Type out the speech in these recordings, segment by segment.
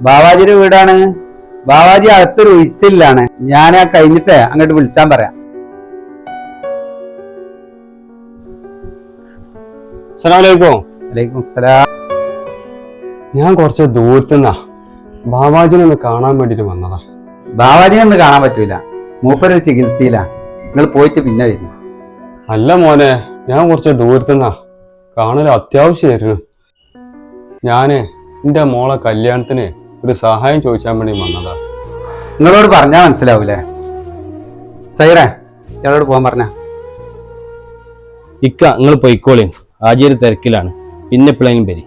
ബാവാജിയുടെ വീടാണ്. ബാവാജി അകത്തൊരു ഒഴിച്ചില്ലാണ് ഞാൻ ആ കഴിഞ്ഞിട്ട് അങ്ങോട്ട് വിളിച്ചാൻ പറയാം. ഞാൻ കുറച്ച് ദൂരത്തുനിന്നാ ബാബാജിനെ ഒന്ന് കാണാൻ വേണ്ടിട്ട് വന്നതാ. ബാവാജിനെ ഒന്ന് കാണാൻ പറ്റൂല. മൂപ്പരൊരു ചികിത്സയിലാ. നിങ്ങൾ പോയിട്ട് പിന്നെ വരും. അല്ല മോനെ ഞാൻ കുറച്ച് ദൂരത്തുനിന്നാ കാണൽ അത്യാവശ്യമായിരുന്നു ഞാൻ എന്റെ മോളെ കല്യാണത്തിന് ഒരു സഹായം ചോദിച്ചാൻ വേണ്ടി വന്നതാ. നിങ്ങളോട് പറഞ്ഞാ മനസ്സിലാവൂലേ? സൈറേ ഇയാളോട് പോകാൻ പറഞ്ഞ. ഇക്ക നിങ്ങൾ പൊയ്ക്കോളിയും ആചാര്യ തിരക്കിലാണ്. പിന്നെ എപ്പോഴെങ്കിലും വരി.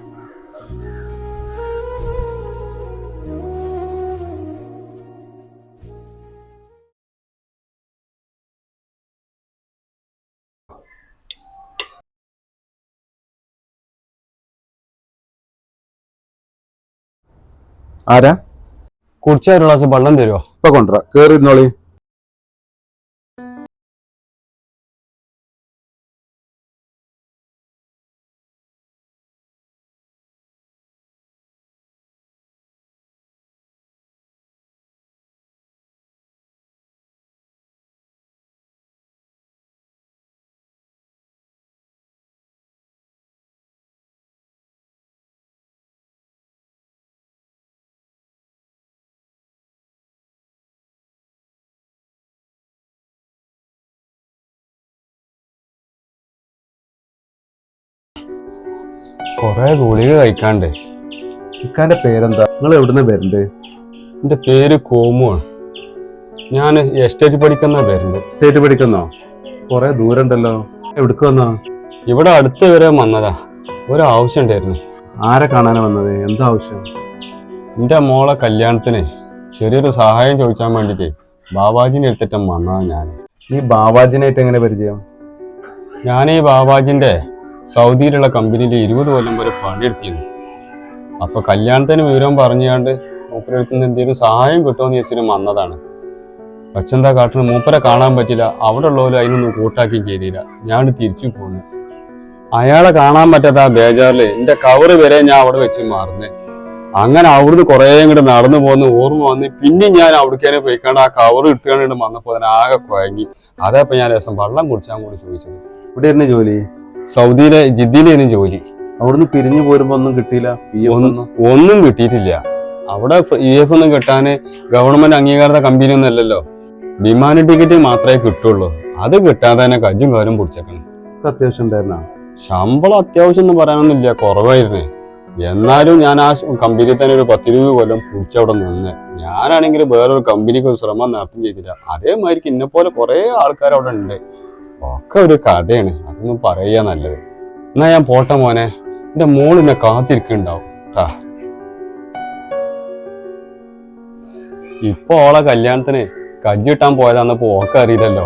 ആരാ? കുടിച്ചായിട്ടുള്ള ഒരു ഗ്ലാസ് വെള്ളം തരുമോ ഇപ്പൊ കൊണ്ടുവരാ. കേറി കൊറേ ഗുളിക കഴിക്കാണ്ട്. ഇക്കാന്റെ പേരെന്താ? നിങ്ങൾ എവിടുന്ന് പേരുണ്ട് എന്റെ പേര് കോമുവാണ് ഞാൻ എസ്റ്റേറ്റ് പഠിക്കുന്ന പേരുണ്ട്. എസ്റ്റേറ്റ് പഠിക്കുന്നോ? കൊറേ ദൂരം ഉണ്ടല്ലോ എവിടേക്ക് വന്നോ? ഇവിടെ അടുത്ത് വരെ വന്നതാ. ഒരു ആവശ്യം ഉണ്ടായിരുന്നു. ആരെ കാണാനാ വന്നത്? എന്താ ആവശ്യം? എന്റെ മോളെ കല്യാണത്തിന് ചെറിയൊരു സഹായം ചോദിച്ചാൻ വേണ്ടിട്ട് ബാബാജിനെ എടുത്തിട്ട് വന്നതാ ഞാൻ. ഈ ബാബാജിനായിട്ട് എങ്ങനെ പരിചയം? ഞാൻ ഈ ബാബാജിന്റെ സൗദിയിലുള്ള കമ്പനിയിൽ ഇരുപത് കൊല്ലം വരെ പണിയെടുത്തിരുന്നു. അപ്പൊ കല്യാണത്തിന് വിവരം പറഞ്ഞുകൊണ്ട് മൂപ്പരെടുത്ത് നിന്ന് എന്തെങ്കിലും സഹായം കിട്ടുമെന്ന് ചോദിച്ചിട്ട് വന്നതാണ്. പക്ഷെ എന്താ കാട്ടിന് മൂപ്പരെ കാണാൻ പറ്റില്ല അവിടെ ഉള്ളവരും അതിനൊന്നും കൂട്ടാക്കുകയും ചെയ്തില്ല. ഞാൻ തിരിച്ചു പോന്നു. അയാളെ കാണാൻ പറ്റാത്ത ആ ബേജാറിൽ എന്റെ കവറ് വരെ ഞാൻ അവിടെ വെച്ച് മറന്നേ. അങ്ങനെ അവിടുന്ന് കുറേ ഇങ്ങോട്ട് നടന്നു പോകുന്ന ഓർമ്മ വന്ന് പിന്നെ ഞാൻ അവിടേക്കാനെ പോയിക്കാണ്ട് ആ കവർ എടുത്തുകൊണ്ട് വന്നപ്പോൾ അതിനാകെ കുഴങ്ങി. അതേപ്പോ ഞാൻ രസം. വെള്ളം കുടിച്ചാൽ കൂടി ചോദിച്ചത്. ഇവിടെ ജോലി? സൗദിയിലെ ജിദ്ദിയിലായിരുന്നു ജോലി. അവിടുന്ന് പിരിഞ്ഞു പോരുമ്പോ ഒന്നും കിട്ടിയില്ല? ഒന്നും കിട്ടിയിട്ടില്ല. അവിടെ ഇ എഫ് ഒന്നും കിട്ടാൻ ഗവൺമെന്റ് അംഗീകാരത കമ്പനി ഒന്നും അല്ലല്ലോ. വിമാന ടിക്കറ്റ് മാത്രമേ കിട്ടുള്ളൂ. അത് കിട്ടാതെ തന്നെ കജ്ജും കാലും പിടിച്ചേക്കണം. അത്യാവശ്യം ഉണ്ടായിരുന്ന? ശമ്പളം അത്യാവശ്യം എന്ന് പറയാനൊന്നുമില്ല കുറവായിരുന്നു. എന്നാലും ഞാൻ ആ കമ്പനിയിൽ തന്നെ ഒരു പത്തിരുപത് കൊല്ലം പിടിച്ചവിടെ നിന്ന്. ഞാനാണെങ്കിൽ വേറൊരു കമ്പനിക്ക് ഒരു ശ്രമം നടത്തും ചെയ്തില്ല. അതേമാതിരിക്ക് ഇന്നെപ്പോലെ പോലെ കുറെ ആൾക്കാർ അവിടെ ഉണ്ട്. ഒക്കെ ഒരു കഥയാണ്. അതൊന്നും പറയുക നല്ലത്. എന്നാ ഞാൻ പോട്ടെ മോനെ. എന്റെ എന്നെ കാത്തിരിക്കുന്നുണ്ടാവും. ട്ടാ. ഇപ്പൊ ഓളെ കല്യാണത്തിന് കജ്ജിട്ടാൻ പോയതാന്നപ്പോ ഓക്കെ അറിയില്ലല്ലോ.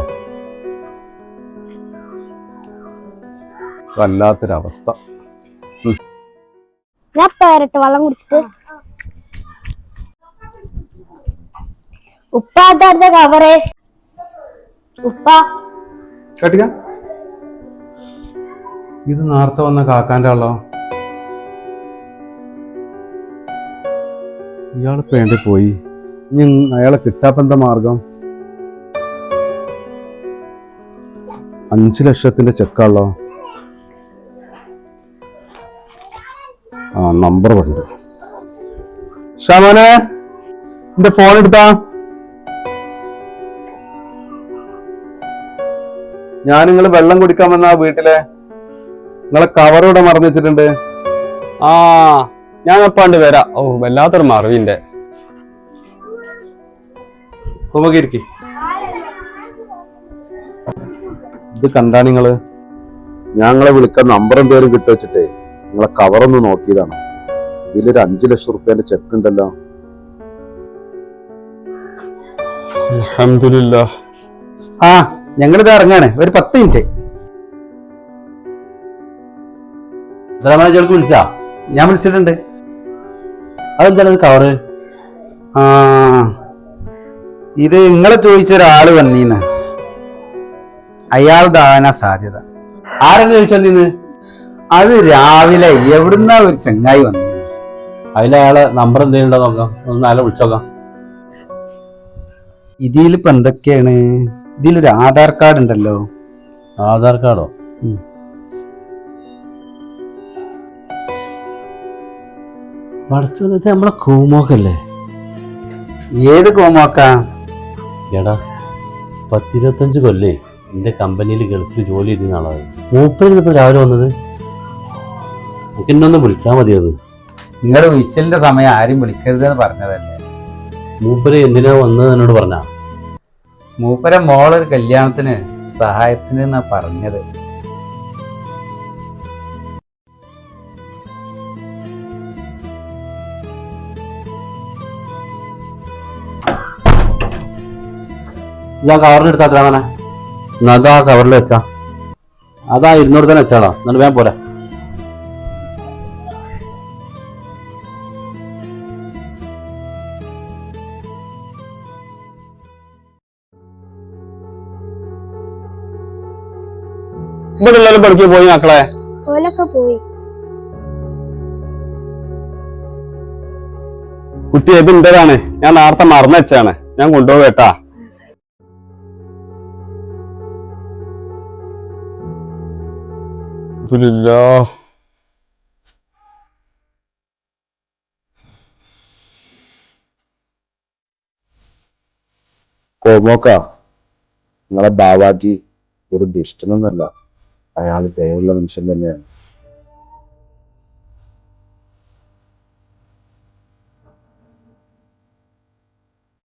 വല്ലാത്തൊരവസ്ഥ. ഞാൻ വെള്ളം കുടിച്ചിട്ട്. ഉപ്പാ അതാർത്ത കവറേ ഉപ്പ. കേട്ടിക്ക. ഇത് നേരത്തെ വന്ന കാക്കാന്റെ ആളോ. ഇയാൾ വേണ്ടി പോയി? ഇനി അയാളെ കിട്ടാപ്പെന്താ മാർഗം? അഞ്ച് ലക്ഷത്തിന്റെ ചെക്കാണല്ലോ ആ നമ്പർ ഉണ്ട് ഷാമോനെ എന്റെ ഫോൺ എടുത്താ? ഞാൻ നിങ്ങൾ വെള്ളം കുടിക്കാൻ വന്ന ആ വീട്ടിലെ? നിങ്ങളെ കവറോടെ ഇവിടെ മറന്നു വെച്ചിട്ടുണ്ട്. ആ ഞാൻ അപ്പാണ്ട് വരാം. ഓ വല്ലാത്തൊരു മറിവിന്റെ കുമകിരിക്ക് ഇത് കണ്ടാ നിങ്ങൾ ഞങ്ങളെ വിളിക്കാൻ നമ്പറും പേരും കിട്ടി വെച്ചിട്ടേ നിങ്ങളെ കവറൊന്ന് നോക്കിയതാണ്. ഇതിലൊരു അഞ്ചു ലക്ഷം റുപ്യന്റെ ചെക്ക് ഉണ്ടല്ലോ. അൽഹംദുലില്ലാ ആ ഞങ്ങളിത് ഇറങ്ങാണ്. ഒരു പത്ത് മിനിറ്റ്. വിളിച്ചാ? ഞാൻ വിളിച്ചിട്ടുണ്ട്. അതെന്താണ് കവറ് ആ ഇത് നിങ്ങളെ ചോദിച്ച ഒരാൾ വന്നീന്ന്. അയാളുടെ സാധ്യത. ആരെന്ന് ചോദിച്ചാൽ നിന്ന് അത് രാവിലെ എവിടുന്നാ ഒരു ചെങ്ങായി വന്നീന്ന്. അതിൽ അയാളെ നമ്പർ എന്തെങ്കിലും നോക്കാം. ഒന്ന് അയാളെ വിളിച്ചോക്കാം. ഇതിലിപ്പോ എന്തൊക്കെയാണ്? ഇതിലൊരു ആധാർ കാർഡ് ഉണ്ടല്ലോ. ആധാർ കാർഡോ? ഉം. പഠിച്ചു ഇത് നമ്മളെ കൂമോക്കല്ലേ? ഏത് കോമോക്കാ? എടാ പത്തിരുപത്തഞ്ച് കൊല്ലേ? എന്റെ കമ്പനിയിൽ ഗൾഫിൽ ജോലി ചെയ്യുന്ന ആളാണ് മൂപ്പരിൽ ഇപ്പോൾ രാവിലെ വന്നത്? നമുക്ക് എന്നൊന്ന് വിളിച്ചാൽ മതിയത് നിങ്ങളുടെ വിശലിന്റെ സമയം ആരും വിളിക്കരുതെന്ന് പറഞ്ഞതല്ലേ? മൂപ്പര് എന്തിനാ വന്നത് എന്നോട് പറഞ്ഞ? മൂപ്പര മോളൊരു കല്യാണത്തിന് സഹായത്തിന് എന്നാ പറഞ്ഞത്? ഇതാ കവറിന് എടുത്താ തന്നെ എന്നാ അതാ കവറിൽ വെച്ചാ. അതാ ഇരുന്നൂറ് തന്നെ വെച്ചാളാ. എന്നിട്ട് വേഗം പോരാ. ഇവിടെ എല്ലാവരും പഠിക്കാൻ പോയി മക്കളെ? ഓലൊക്കെ പോയി. കുട്ടി ഇത് ഇന്റേതാണ് ഞാൻ നേരത്തെ മറന്നു വെച്ചാണ് ഞാൻ കൊണ്ടുപോകും കേട്ടാ. കോമോക്ക. നിങ്ങളെ ബാവാജി ഒരു ദുഷ്ടനൊന്നല്ല അയാൾ ദയുള്ള മനുഷ്യൻ തന്നെയാണ്